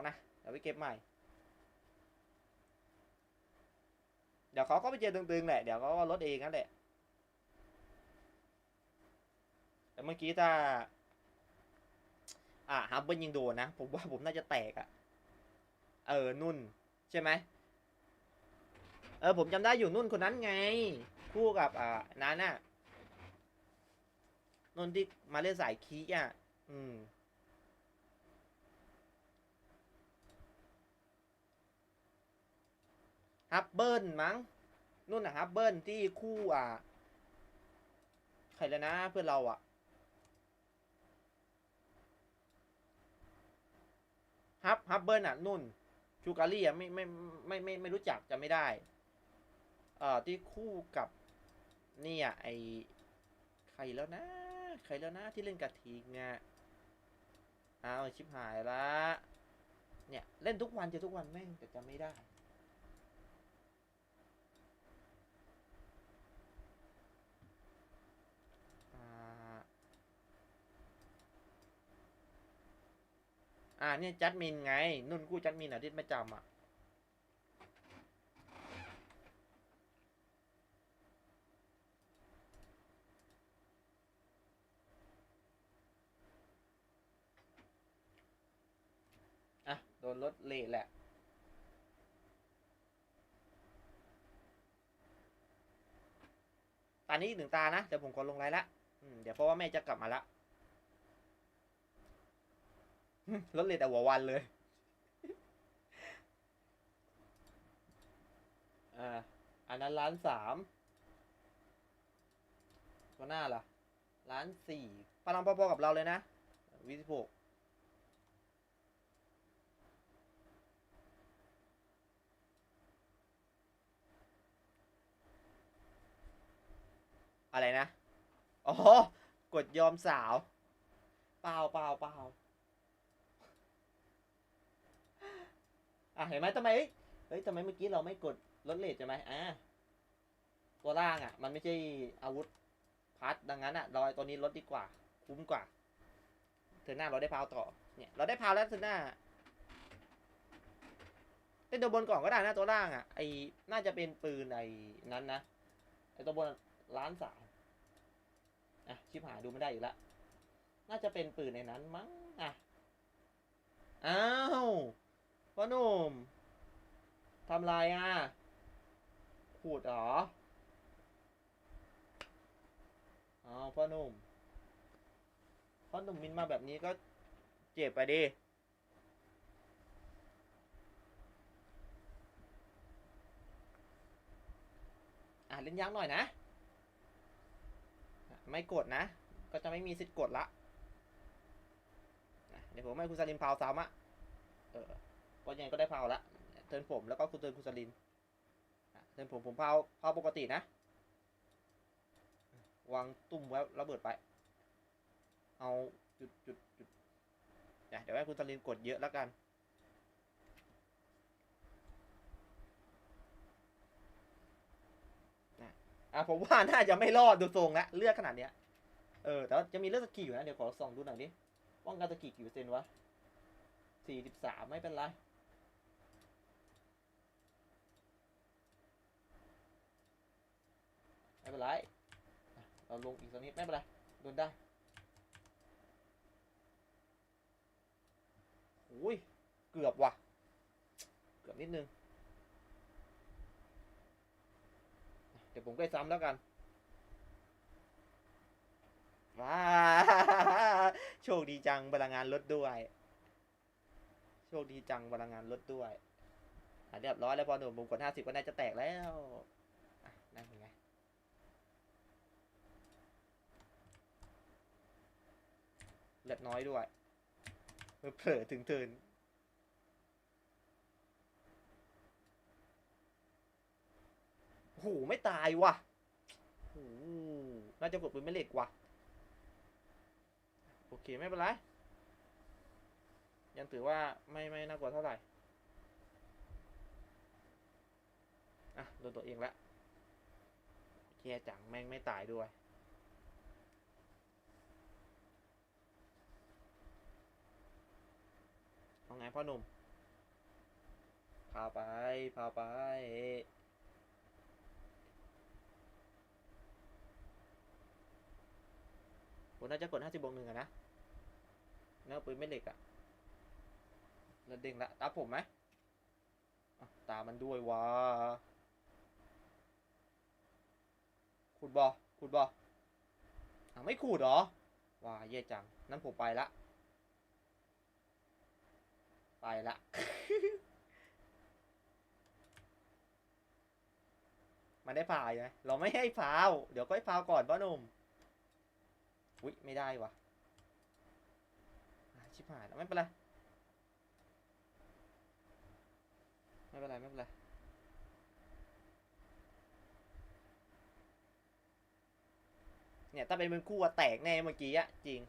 เขานะ เดี๋ยวไปเก็บใหม่ เดี๋ยวเขาก็ไปเจอตึงๆแหละ เดี๋ยวเขาก็ลดเองนั่นแหละ แต่เมื่อกี้ถ้า อะฮับเบิลยิงโดนนะ ผมว่าผมน่าจะแตกอะเออ นุ่น ใช่ไหม เออ ผมจำได้อยู่นุ่นคนนั้นไง คู่กับอ่านั้นน่ะนุ่นที่มาเล่นสายคีอะ อืม ฮับเบิลมั้งนุ่นอะฮับเบิลที่คู่อะใครแล้วนะเพื่อนเราอะฮับฮับเบิลอะนุ่นชูการีอะไม่ไม่ไม่ไม่ไม่รู้จักจะไม่ได้เอ่อที่คู่กับเนี่ยไอใครแล้วนะใครแล้วนะที่เล่นกับทีงอะอ้าวชิบหายละเนี่ยเล่นทุกวันจอทุกวันแม่งแต่จำไม่ได้ อ่าเนี่ยจัดมินไง นุ่นกู้จัดมินอะที่ไม่จำอะอะโดนรถเละแหละตอนนี้อีกหนึ่งตานะเดี๋ยวผมขอลงไลน์ละเดี๋ยวเพราะว่าแม่จะกลับมาละ รถเลยแต่หัววันเลยอ่าอันนั้นล้านสามตัวหน้าล่ะล้านสี่พลังพอๆกับเราเลยนะวิสิบหกอะไรนะ อ๋อ กดยอมสาว เปล่าเปล่าเปล่า อะเห็นไหมทำไมเฮ้ยทำไมเมื่อกี้เราไม่กดลดเลทใช่ไหมอ่าตัวล่างอะ มันไม่ใช่อาวุธพัดดังนั้นอะเราเอตัวนี้ลดดีกว่า คุ้มกว่าเธอหน้าเราได้พาวต่อเนี่ยเราได้พาวแล้วเธอหน้าเล่นตัวบนก่อนก็ได้นะตัวล่างอะไอน่าจะเป็นปืนไอ้นั้นนะไอตัวบนล้านสามอะชิบหายดูไม่ได้อีกแล้วน่าจะเป็นปืนในนั้นมั้งอะอ้าว พ่อหนุ่มทำไรอะ ขูดเหรออ้าวพ่อหนุ่มพ่อหนุ่มมินมาแบบนี้ก็เจ็บไปดิอะเล่นยากหน่อยนะ ไม่กดนะ ก็จะไม่มีสิทธิ์กดละนะเดี๋ยวผมให้คุณสลินพาวซ้ำอะเออ ก็ยังก็ได้พาวละเทิร์นผมแล้วก็คุณเทิร์นคุณสลินเทิร์นผมผมพาวพาวปกตินะ วางตุ่มไว้ระเบิดไป เอาจุดจุดจุดเนี่ยเดี๋ยวให้คุณสลินกดเยอะแล้วกันอะผมว่าน่าจะไม่รอดดูทรงละเลือดขนาดเนี้ยเออแต่ว่าจะมีเลือดสกีอยู่นะเดี๋ยวขอส่องดูหน่อยดิป้องกันสกีกี่เปอร์เซ็นต์วะสี่สิบสามไม่เป็นไร ไม่เป็นไรเราลงอีกสักนิดไม่เป็นไรโดนได้โอ้ยเกือบว่ะ เกือบนิดนึง เดี๋ยวผมใกล้ซ้ำแล้วกันว้าโชคดีจังพลังงานลดด้วย โชคดีจังพลังงานลดด้วยเรียบร้อยแล้วพอหนุ่มผมกดห้าสิบก็น่าจะแตกแล้วอะนั่น เป็นไงเลือดน้อยด้วยเผลอถึงเทินโอ้โหไม่ตายว่ะโอ้โหน่าจะกดปืนไม่เหล็กว่ะ โอเคไม่เป็นไร ยังถือว่าไม่ไม่น่ากลัวเท่าไหร่ อะโดนตัวเองละแย่จังแม่งไม่ตายด้วย เอาไงพ่อหนุ่ม พาไป พาไปผมน่าจะกดห้าสิบบวกหนึ่งอะนะแล้อปืนไม่เหล็กอะแล้วเด้งละตาผมไหมตามันด้วยวะขุดบอขุดบออะไม่ขุดหรอว้าเย่จัง นั่นผมไปละ ไปละ มันได้พาวไหมเราไม่ให้พาว เดี๋ยวก็ให้พาวก่อนพ่อหนุ่มอุ้ยไม่ได้วะอะชิบหายแล้วไม่เป็นไร ไม่เป็นไร ไม่เป็นไรเนี่ยถ้าเป็นมือคู่อะแตกแน่เมื่อกี้อะจริง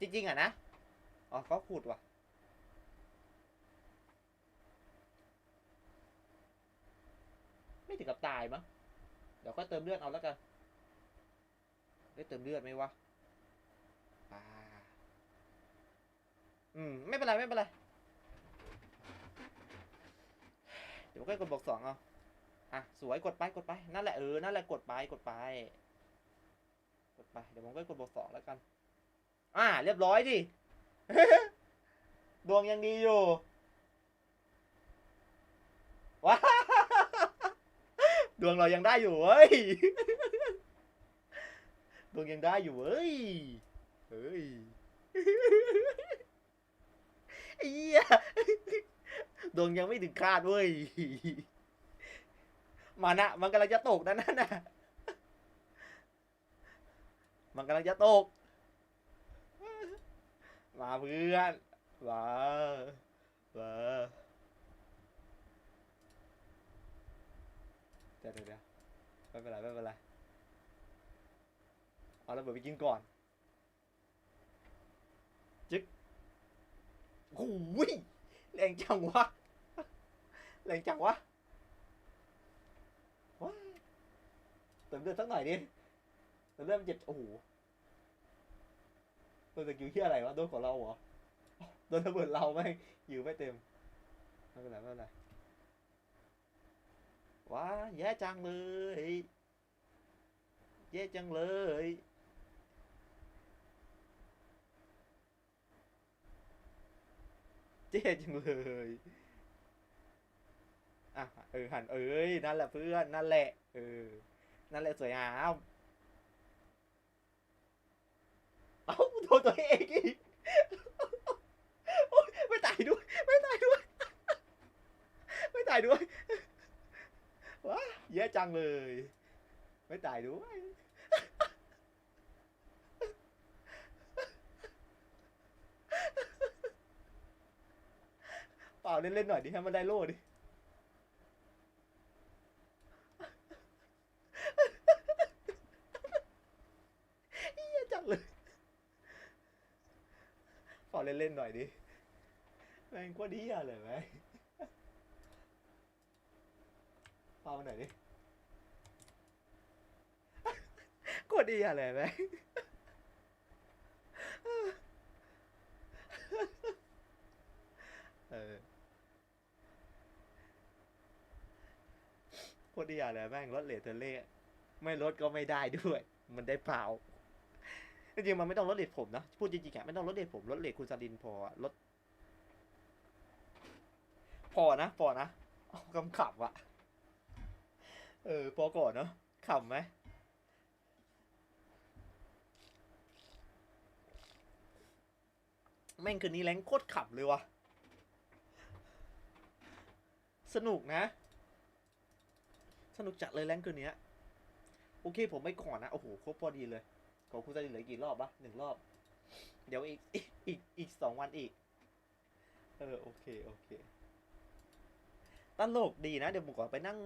จริง ๆอะนะ อ๋อเขาขุดว่ะ ไม่ถึงกับตายมั้ง เดี๋ยวก็เติมเลือดเอาแล้วกัน ได้เติมเลือดไหมวะอ่าอืม ไม่เป็นไร ไม่เป็นไร เดี๋ยวก็กดบอกสองเอา อะ สวยกดไปกดไป นั่นแหละเออ นั่นแหละกดไปกดไป กดไป เดี๋ยวผมก็กดบอกสองแล้วกัน อ่า เรียบร้อยดิ ดวงยังดีอยู่ ว้า ดวงเรายังได้อยู่เว้ย ดวงยังได้อยู่เว้ย เฮ้ยไอ้เหี้ยดวงยังไม่ถึงคาดเว้ยมันอะมันกำลังจะตกนั่นน่ะ มันกำลังจะตก มาเพื่อนมามาเดี๋ยวเดี๋ยวไม่เป็นไรไม่เป็นไรเอาระเบิดไปกินก่อนจึ๊กโอ้ยแรงจังวะแรงจังวะว้าเติมเลือดสักหน่อยดิเติมเลือดมันเจ็บโอ้โห นสกิลที่อะไรวะโดนของเราเหรอโดนระเบิดเราไม่อยู่ไม่เต็มไม่เป็นไรไม่เป็นไรว้าแย่จังเลยแย่จังเลยแย่จังเลยอะเออหันเอ้ยนั่นแหละเพื่อนนั่นแหละเออนั่นแหละสวยงาม เอ้าโดนตัวเองอีกโอ๊ยไม่ตายด้วย ไม่ตายด้วย ไม่ตายด้วยว้าเยอะจังเลย ไม่ตายด้วย เปล่าเล่นๆหน่อยดิให้มันได้โล่ดิเหี้ยจังเลย อเล่นๆหน่อยดิแม่งก็ดีอะเลยไหมเป่าหน่อยดิก็ดีอะเลยไหมเออโคตรดีอะเลยแม่งลดเลทเทเล่ไม่ลดก็ไม่ได้ด้วย มันได้เปล่า จริงๆมันไม่ต้องลดเลทผมนะ พูดจริงๆอะไม่ต้องลดเลทผมลดเลทคุณซาลินพอลด พอนะ พอนะเอาคำขับอะเออ พอก่อนเนาะขำไหมแม่งคืนนี้แรงโคตรขับเลยวะสนุกนะ สนุกจัดเลยแรงคืนนี้โอเคผมไม่ก่อนนะ โอ้โหครบพอดีเลย ของคุณจะเหลือกี่รอบปะหนึ่งรอบ เดี๋ยวอีกอีกอีกอีกสองวันอีก เออ โอเค โอเค ตลกดีนะ เดี๋ยวผมขอไปนั่ง